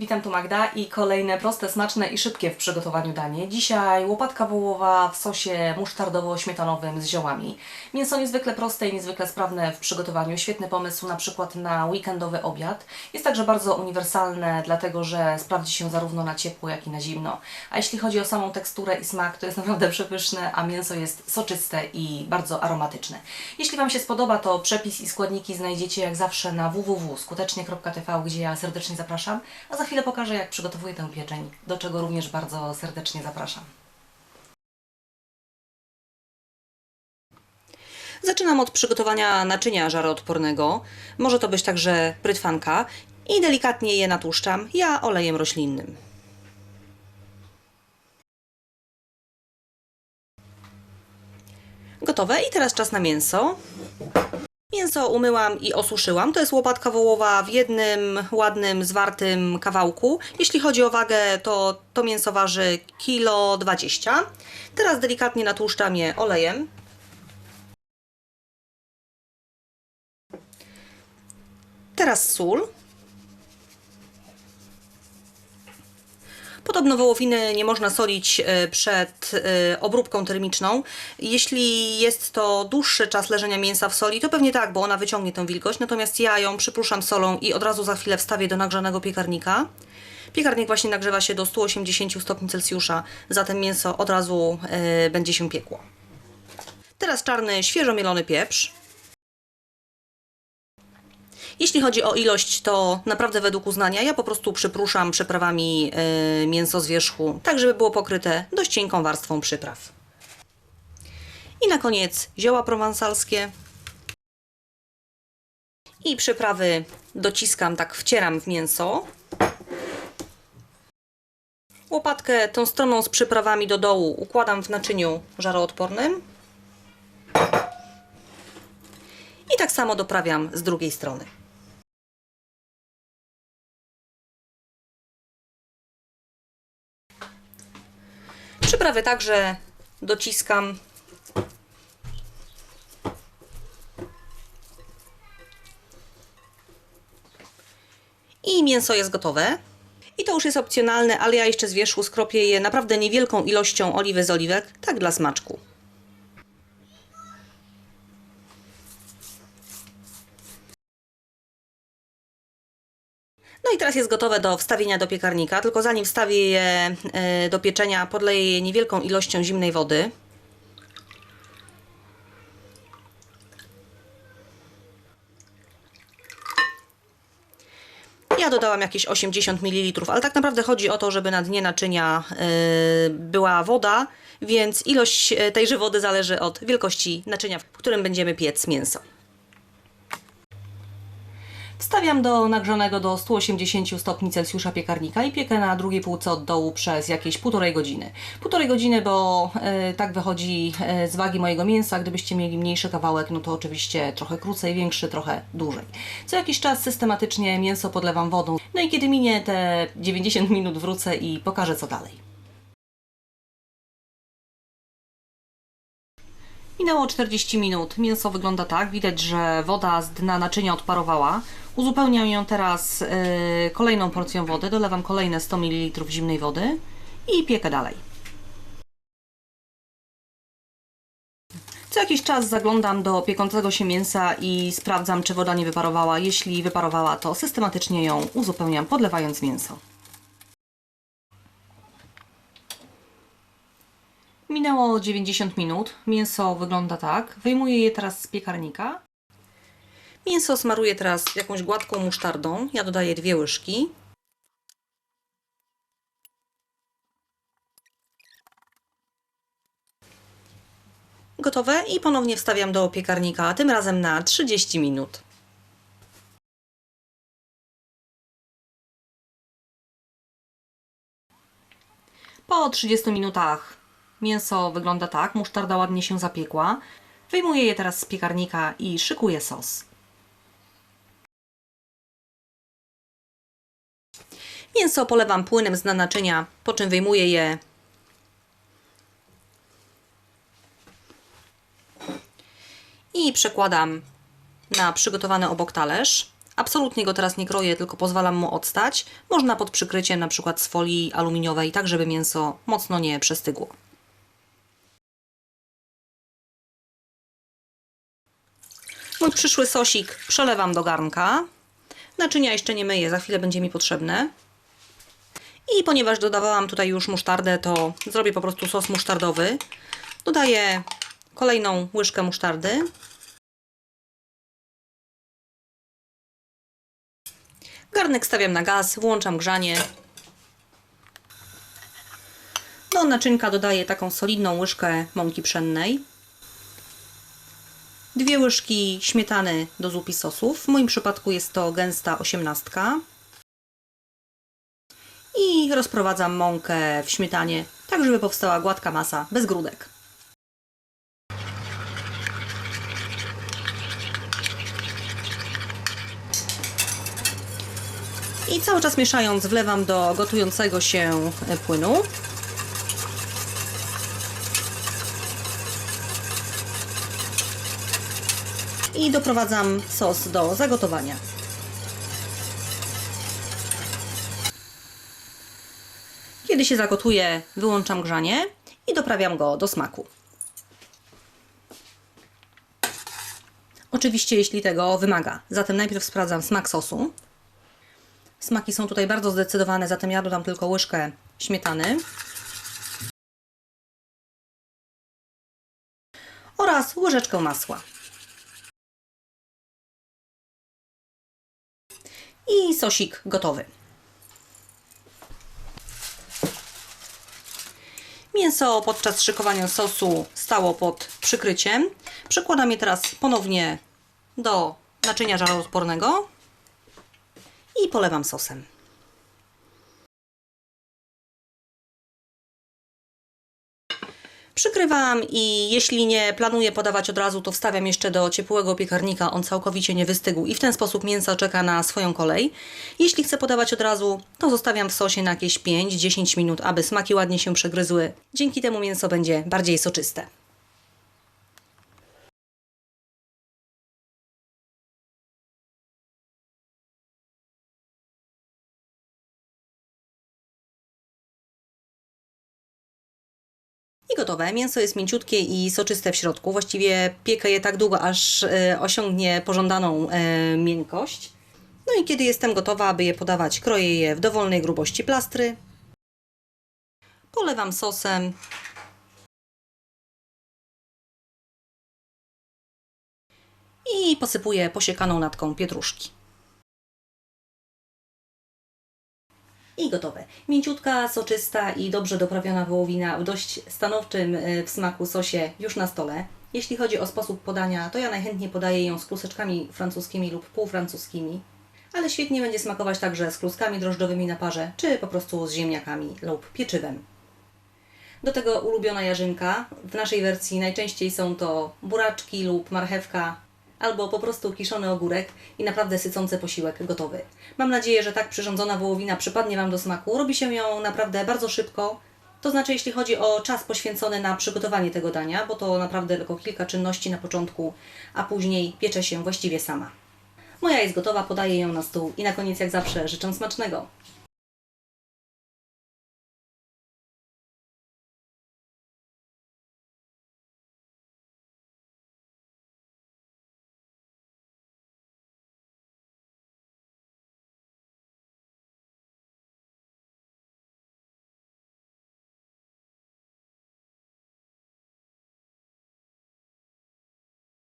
Witam tu Magda i kolejne proste, smaczne i szybkie w przygotowaniu danie. Dzisiaj łopatka wołowa w sosie musztardowo-śmietanowym z ziołami. Mięso niezwykle proste i niezwykle sprawne w przygotowaniu. Świetny pomysł na przykład na weekendowy obiad. Jest także bardzo uniwersalne, dlatego że sprawdzi się zarówno na ciepło, jak i na zimno. A jeśli chodzi o samą teksturę i smak, to jest naprawdę przepyszne, a mięso jest soczyste i bardzo aromatyczne. Jeśli Wam się spodoba, to przepis i składniki znajdziecie jak zawsze na www.skutecznie.tv, gdzie ja serdecznie zapraszam. A za chwilę pokażę, jak przygotowuję tę pieczeń, do czego również bardzo serdecznie zapraszam. Zaczynam od przygotowania naczynia żaroodpornego. Może to być także brytwanka i delikatnie je natłuszczam, ja olejem roślinnym. Gotowe i teraz czas na mięso. Mięso umyłam i osuszyłam. To jest łopatka wołowa w jednym ładnym, zwartym kawałku. Jeśli chodzi o wagę, to to mięso waży kilo 20. Teraz delikatnie natłuszczam je olejem. Teraz sól. Podobno wołowiny nie można solić e, przed e, obróbką termiczną. Jeśli jest to dłuższy czas leżenia mięsa w soli, to pewnie tak, bo ona wyciągnie tę wilgoć. Natomiast ja ją przypruszam solą i od razu za chwilę wstawię do nagrzanego piekarnika. Piekarnik właśnie nagrzewa się do 180 stopni Celsjusza, zatem mięso od razu e, będzie się piekło. Teraz czarny, świeżo mielony pieprz. Jeśli chodzi o ilość, to naprawdę według uznania ja po prostu przypruszam przyprawami y, mięso z wierzchu, tak żeby było pokryte dość cienką warstwą przypraw. I na koniec zioła prowansalskie. I przyprawy dociskam, tak wcieram w mięso. Łopatkę tą stroną z przyprawami do dołu układam w naczyniu żaroodpornym. I tak samo doprawiam z drugiej strony. Przyprawy także dociskam. I mięso jest gotowe. I to już jest opcjonalne, ale ja jeszcze z wierzchu skropię je naprawdę niewielką ilością oliwy z oliwek, tak dla smaczku. No i teraz jest gotowe do wstawienia do piekarnika, tylko zanim wstawię je e, do pieczenia, podleję je niewielką ilością zimnej wody. Ja dodałam jakieś 80 ml, ale tak naprawdę chodzi o to, żeby na dnie naczynia e, była woda, więc ilość e, tejże wody zależy od wielkości naczynia, w którym będziemy piec mięso. Wstawiam do nagrzanego do 180 stopni Celsjusza piekarnika i piekę na drugiej półce od dołu przez jakieś półtorej godziny. Półtorej godziny, bo e, tak wychodzi e, z wagi mojego mięsa. Gdybyście mieli mniejszy kawałek, no to oczywiście trochę krócej, większy, trochę dłużej. Co jakiś czas systematycznie mięso podlewam wodą. No i kiedy minie te 90 minut wrócę i pokażę co dalej. Minęło 40 minut. Mięso wygląda tak. Widać, że woda z dna naczynia odparowała. Uzupełniam ją teraz yy, kolejną porcją wody. Dolewam kolejne 100 ml zimnej wody i piekę dalej. Co jakiś czas zaglądam do piekącego się mięsa i sprawdzam, czy woda nie wyparowała. Jeśli wyparowała, to systematycznie ją uzupełniam, podlewając mięso. Minęło 90 minut. Mięso wygląda tak. Wyjmuję je teraz z piekarnika. Mięso smaruję teraz jakąś gładką musztardą. Ja dodaję dwie łyżki. Gotowe i ponownie wstawiam do piekarnika, tym razem na 30 minut. Po 30 minutach Mięso wygląda tak, musztarda ładnie się zapiekła. Wyjmuję je teraz z piekarnika i szykuję sos. Mięso polewam płynem z naczynia, po czym wyjmuję je i przekładam na przygotowany obok talerz. Absolutnie go teraz nie kroję, tylko pozwalam mu odstać. Można pod przykryciem na przykład z folii aluminiowej, tak żeby mięso mocno nie przestygło. Mój przyszły sosik przelewam do garnka. Naczynia jeszcze nie myję, za chwilę będzie mi potrzebne. I ponieważ dodawałam tutaj już musztardę, to zrobię po prostu sos musztardowy. Dodaję kolejną łyżkę musztardy. Garnek stawiam na gaz, włączam grzanie. Do naczynka dodaję taką solidną łyżkę mąki pszennej. Dwie łyżki śmietany do zup i sosów. W moim przypadku jest to gęsta osiemnastka. I rozprowadzam mąkę w śmietanie, tak żeby powstała gładka masa, bez grudek. I cały czas mieszając wlewam do gotującego się płynu. I doprowadzam sos do zagotowania. Kiedy się zagotuje, wyłączam grzanie i doprawiam go do smaku. Oczywiście, jeśli tego wymaga. Zatem najpierw sprawdzam smak sosu. Smaki są tutaj bardzo zdecydowane, zatem ja dodam tylko łyżkę śmietany. Oraz łyżeczkę masła. I sosik gotowy. Mięso podczas szykowania sosu stało pod przykryciem. Przekładam je teraz ponownie do naczynia żaroodpornego i polewam sosem. Przykrywam i jeśli nie planuję podawać od razu, to wstawiam jeszcze do ciepłego piekarnika. On całkowicie nie wystygł i w ten sposób mięso czeka na swoją kolej. Jeśli chcę podawać od razu, to zostawiam w sosie na jakieś 5-10 minut, aby smaki ładnie się przegryzły. Dzięki temu mięso będzie bardziej soczyste. Gotowe. Mięso jest mięciutkie i soczyste w środku. Właściwie piekę je tak długo, aż e, osiągnie pożądaną e, miękkość. No i kiedy jestem gotowa, aby je podawać, kroję je w dowolnej grubości plastry. Polewam sosem. I posypuję posiekaną natką pietruszki. I gotowe. Mięciutka, soczysta i dobrze doprawiona wołowina w dość stanowczym e, w smaku sosie już na stole. Jeśli chodzi o sposób podania, to ja najchętniej podaję ją z kluseczkami francuskimi lub półfrancuskimi. Ale świetnie będzie smakować także z kluskami drożdżowymi na parze, czy po prostu z ziemniakami lub pieczywem. Do tego ulubiona jarzynka. W naszej wersji najczęściej są to buraczki lub marchewka, albo po prostu kiszony ogórek i naprawdę sycący posiłek gotowy. Mam nadzieję, że tak przyrządzona wołowina przypadnie Wam do smaku. Robi się ją naprawdę bardzo szybko. To znaczy, jeśli chodzi o czas poświęcony na przygotowanie tego dania, bo to naprawdę tylko kilka czynności na początku, a później piecze się właściwie sama. Moja jest gotowa, podaję ją na stół i na koniec, jak zawsze, życzę smacznego.